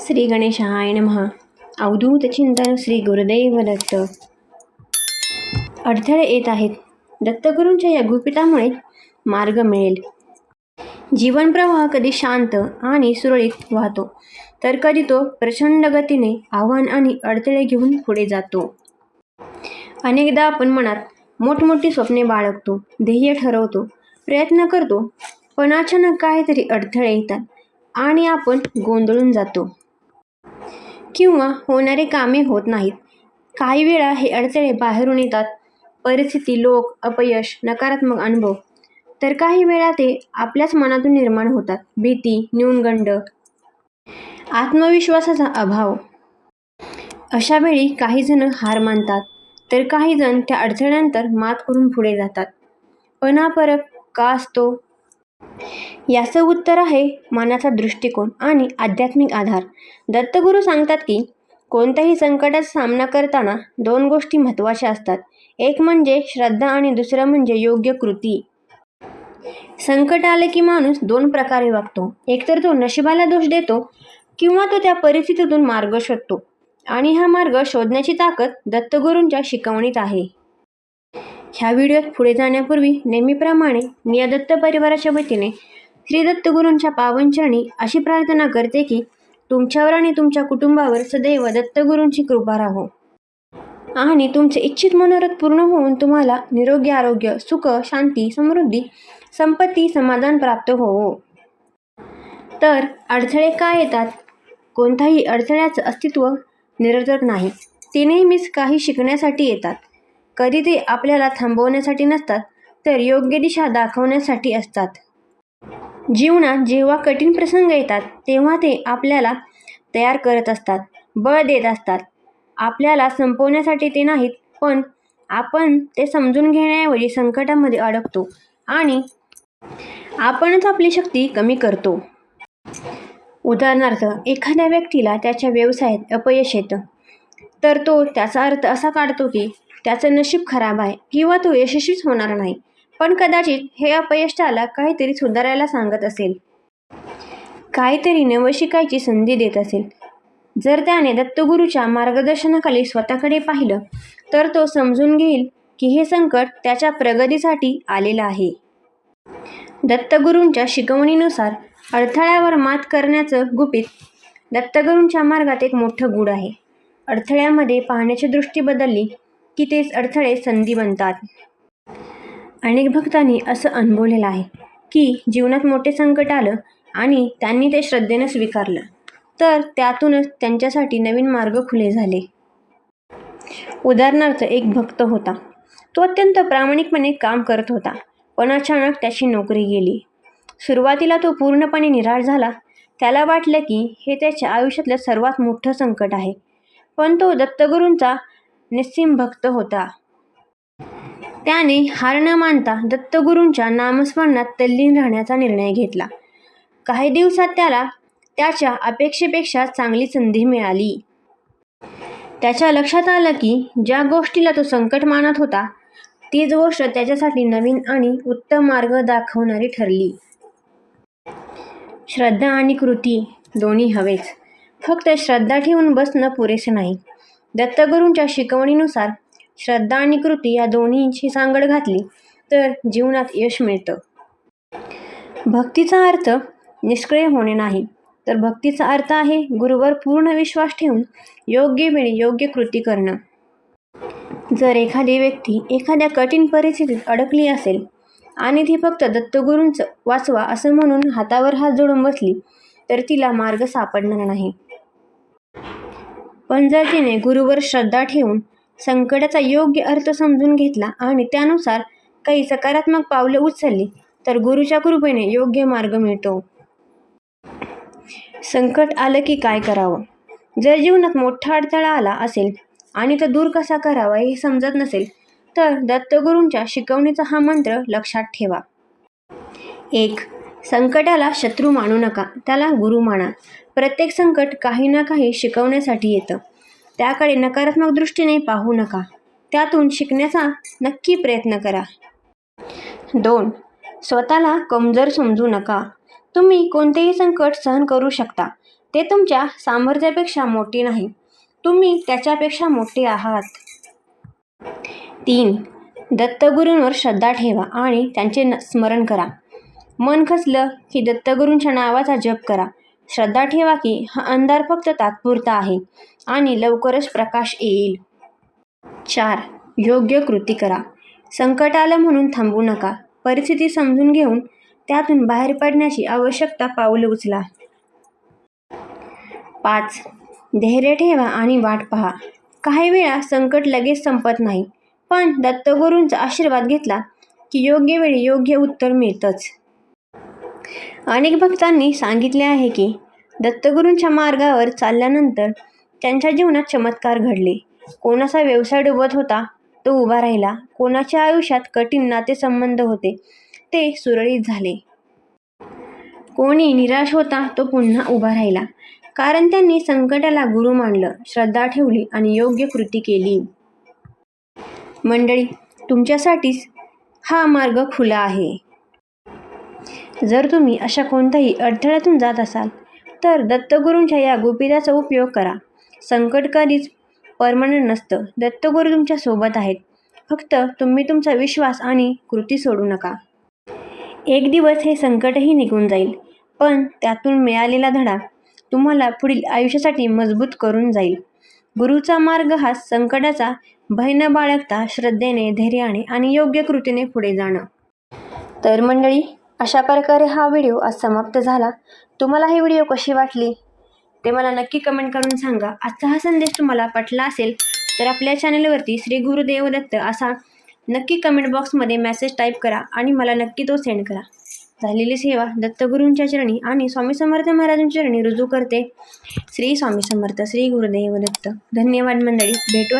श्री गणेशाय नमहा अवधूत चिंतन श्री गुरुदैव दत्त अडथळे येत आहेत दत्तगुरूंच्या या गुपितामुळे मार्ग मिळेल जीवनप्रवाह कधी शांत आणि सुरळीत वाहतो तर कधी तो प्रचंड गतीने आव्हान आणि अडथळे घेऊन पुढे जातो अनेकदा आपण मनात मोठमोठी स्वप्ने बाळगतो ध्येय ठरवतो प्रयत्न करतो पण अचानक काहीतरी अडथळे येतात आणि आपण गोंधळून जातो किंवा होणारे कामे होत नाहीत. काही वेळा हे अडथळे बाहेरून येतात. परिस्थिती लोक अपयश नकारात्मक अनुभव. तर काही वेळा ते आपल्याच मनातून निर्माण होतात. भीती न्यूनगंड. आत्मविश्वासाचा अभाव. अशा वेळी काहीजण हार मानतात. तर काहीजण त्या अडथळ्यानंतर मात करून पुढे जातात. पण हा फरक का असतो? याचं उत्तर आहे मनाचा दृष्टिकोन आणि आध्यात्मिक आधार. दत्तगुरू सांगतात की कोणत्याही संकटाचा सामना करताना दोन गोष्टी महत्त्वाच्या असतात. एक म्हणजे श्रद्धा आणि दुसरं म्हणजे योग्य कृती. संकट आले की माणूस दोन प्रकारे वागतो. एकतर तो नशिबाला दोष देतो किंवा तो त्या परिस्थितीतून मार्ग शोधतो. आणि हा मार्ग शोधण्याची ताकद दत्तगुरूंच्या शिकवणीत आहे. ह्या व्हिडिओत पुढे जाण्यापूर्वी नेहमीप्रमाणे मी या दत्त परिवाराच्या वतीने श्री दत्तगुरूंच्या पावनचरणी अशी प्रार्थना करते की तुमच्यावर आणि तुमच्या कुटुंबावर सदैव दत्तगुरूंची कृपा राहो. आणि तुमचे इच्छित मनोरथ पूर्ण होऊन तुम्हाला निरोगी आरोग्य सुख शांती समृद्धी संपत्ती समाधान प्राप्त होवो. तर अडथळे का येतात? कोणत्याही अडथळ्याचं अस्तित्व निरर्थक नाही. ते नेहमीच काही शिकण्यासाठी येतात. कधी ते आपल्याला थांबवण्यासाठी नसतात तर योग्य दिशा दाखवण्यासाठी असतात. जीवनात जेव्हा कठीण प्रसंग येतात तेव्हा ते आपल्याला तयार करत असतात बळ देत असतात. आपल्याला संपवण्यासाठी ते नाहीत पण आपण ते समजून घेण्याऐवजी संकटामध्ये अडकतो आणि आपणच आपली शक्ती कमी करतो. उदाहरणार्थ एखाद्या व्यक्तीला त्याच्या व्यवसायात अपयश येतं तर तो त्याचा अर्थ असा काढतो की त्याचं नशीब खराब आहे किंवा तो यशस्वीच होणार नाही. पण कदाचित हे अपयश त्याला काहीतरी सुधारायला सांगत असेल. काहीतरी नवं शिकायची संधी देत असेल. जर त्याने दत्तगुरूच्या मार्गदर्शनाखाली स्वतःकडे पाहिलं तर तो समजून घेईल की हे संकट त्याच्या प्रगतीसाठी आलेलं आहे. दत्तगुरूंच्या शिकवणीनुसार अडथळ्यावर मात करण्याचं गुपित दत्तगुरूंच्या मार्गात एक मोठं गुढ आहे. अडथळ्यामध्ये पाहण्याची दृष्टी बदलली की तेच अडथळे संधी बनतात. अनेक भक्तांनी असं अनुभवलेलं आहे की जीवनात मोठे संकट आलं आणि त्यांनी ते श्रद्धेनं स्वीकारलं तर त्यातूनच त्यांच्यासाठी नवीन मार्ग खुले झाले. उदाहरणार्थ एक भक्त होता. तो अत्यंत प्रामाणिकपणे काम करत होता पण अचानक त्याची नोकरी गेली. सुरुवातीला तो पूर्णपणे निराश झाला. त्याला वाटलं की हे त्याच्या आयुष्यातलं सर्वात मोठं संकट आहे. पण तो दत्तगुरूंचा निस्सिम भक्त होता. त्याने हार न मानता दत्तगुरूंच्या नामस्मरणात तल्लीन राहण्याचा निर्णय घेतला. काही दिवसात त्याला त्याच्या अपेक्षेपेक्षा चांगली संधी मिळाली. त्याच्या लक्षात आलं की ज्या गोष्टीला तो संकट मानत होता तीच गोष्ट त्याच्यासाठी नवीन आणि उत्तम मार्ग दाखवणारी ठरली. श्रद्धा आणि कृती दोन्ही हवेच. फक्त श्रद्धा ठेवून बसणं पुरेसे नाही. दत्तगुरूंच्या शिकवणीनुसार श्रद्धा आणि कृती या दोन्हींची सांगड घातली तर जीवनात यश मिळतं. भक्तीचा अर्थ निष्क्रिय होणे नाही. तर भक्तीचा अर्थ आहे गुरुवर पूर्ण विश्वास ठेवून योग्य वेळी योग्य कृती करणं. जर एखादी व्यक्ती एखाद्या कठीण परिस्थितीत अडकली असेल आणि ती फक्त दत्तगुरूंचं वाचवा असं म्हणून हातावर हात जोडून बसली तर तिला मार्ग सापडणार नाही. पण जर तिने गुरुवर श्रद्धा ठेवून संकटाचा योग्य अर्थ समजून घेतला आणि त्यानुसार काही सकारात्मक पावले उचलली तर गुरुच्या कृपेने योग्य मार्ग मिळतो. संकट आलं की काय करावं? जर जीवनात मोठा अडथळा आला असेल आणि तो दूर कसा करावा हे समजत नसेल तर दत्तगुरूंच्या शिकवणीचा हा मंत्र लक्षात ठेवा. एक संकटाला शत्रू मानू नका त्याला गुरु माना. प्रत्येक संकट काही ना काही शिकवण्यासाठी येतं. त्याकडे नकारात्मक दृष्टीने पाहू नका. त्यातून शिकण्याचा नक्की प्रयत्न करा. दोन स्वतःला कमजोर समजू नका. तुम्ही कोणतेही संकट सहन करू शकता. ते तुमच्या सामर्थ्यापेक्षा मोठे नाही. तुम्ही त्याच्यापेक्षा मोठे आहात. तीन दत्तगुरूंवर श्रद्धा ठेवा आणि त्यांचे न स्मरण करा. मन खचलं की दत्तगुरूंच्या नावाचा जप करा. श्रद्धा ठेवा की हा अंधार फक्त तात्पुरता आहे आणि लवकरच प्रकाश येईल. चार. योग्य कृती करा. संकट आलं म्हणून थांबू नका. परिस्थिती समजून घेऊन त्यातून बाहेर पडण्याची आवश्यकता पाऊल उचला. पाच. धैर्य ठेवा आणि वाट पहा. काही वेळा संकट लगेच संपत नाही पण दत्तगुरूंचा आशीर्वाद घेतला की योग्य वेळी योग्य उत्तर मिळतंच. अनेक भक्तांनी सांगितले आहे की दत्तगुरूंच्या मार्गावर चालल्यानंतर त्यांच्या जीवनात चमत्कार घडले. कोणाचा व्यवसाय डुबत होता तो उभा राहिला. कोणाच्या आयुष्यात कठीण नातेसंबंध होते ते सुरळीत झाले. कोणी निराश होता तो पुन्हा उभा राहिला. कारण त्यांनी संकटाला गुरु मानलं श्रद्धा ठेवली आणि योग्य कृती केली. मंडळी तुमच्यासाठीच हा मार्ग खुला आहे. जर तुम्ही अशा कोणत्याही अडथळ्यातून जात असाल तर दत्तगुरूंच्या या गुपिताचा उपयोग करा. संकट कधीच परमनंट नसतं. दत्तगुरू तुमच्यासोबत आहेत. फक्त तुम्ही तुमचा विश्वास आणि कृती सोडू नका. एक दिवस हे संकटही निघून जाईल पण त्यातून मिळालेला धडा तुम्हाला पुढील आयुष्यासाठी मजबूत करून जाईल. गुरुचा मार्ग हा संकटाचा भय न बाळगता श्रद्धेने धैर्याने आणि योग्य कृतीने पुढे जाणं. तर मंडळी अशा प्रकारे हा व्हिडिओ आज समाप्त झाला. तुम्हाला ही व्हिडिओ कशी वाटली? ते मला नक्की कमेंट करून सांगा. आजचा हा संदेश तुम्हाला पटला असेल तर आपल्या चॅनलवरती श्री गुरुदेव दत्त असा नक्की कमेंट बॉक्समध्ये मेसेज टाईप करा आणि मला नक्की तो सेंड करा. झालेली सेवा दत्तगुरूंच्या चरणी आणि स्वामी समर्थ महाराजांच्या चरणी रुजू करते. श्री स्वामी समर्थ श्री गुरुदेव दत्त धन्यवाद मंडळी. भेटू